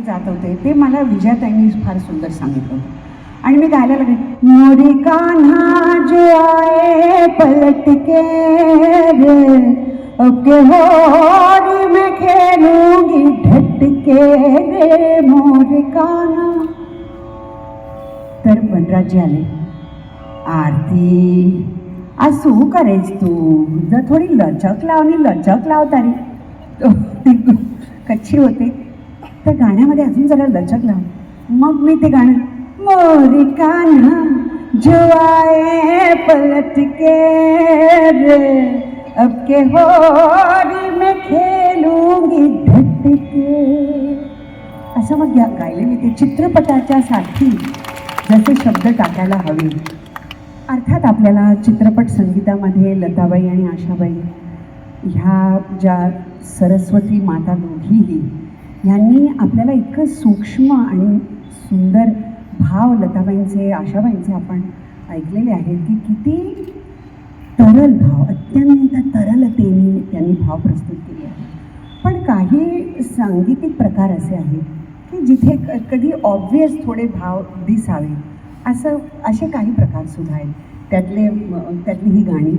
जात होते. ते मला विजयाताईंनी फार सुंदर सांगितलं. आणि मी गायला लागले मोरी कान्हा जो आए पलट के रे अब होरी खेलूंगी ढटके रे मोरी कान्हा. तर वनराजी आले. आरती आज सू करेच तू? जर थोडी लचक लावली लचक लावता रे तो ती कच्ची त्या गाण्यामध्ये अजून जरा लचक मग मी ते गाणं मोरी कान्हा जो आए पलट के रे अब के होरी में खेलूंगी धटके असं मग गायले मी ते चित्रपटाच्या साठी जसे शब्द टाकायला हवे. अर्थात आपल्याला चित्रपट संगीतामध्ये लताबाई आणि आशाबाई ह्या ज्या सरस्वती माता दोघीही यांनी आपल्याला इतकं सूक्ष्म आणि सुंदर भाव लताबाईंचे आशाबाईंचे आपण ऐकलेले आहेत की किती तरल भाव अत्यंत तरलतेने त्यांनी भाव प्रस्तुत केले आहे पण काही सांगीतिक प्रकार असे आहेत की जिथे क- कधी ऑब्वियस थोडे भाव दिसावे असं असे काही प्रकार सुद्धा आहेत. त्यातले त्यातली ही गाणी.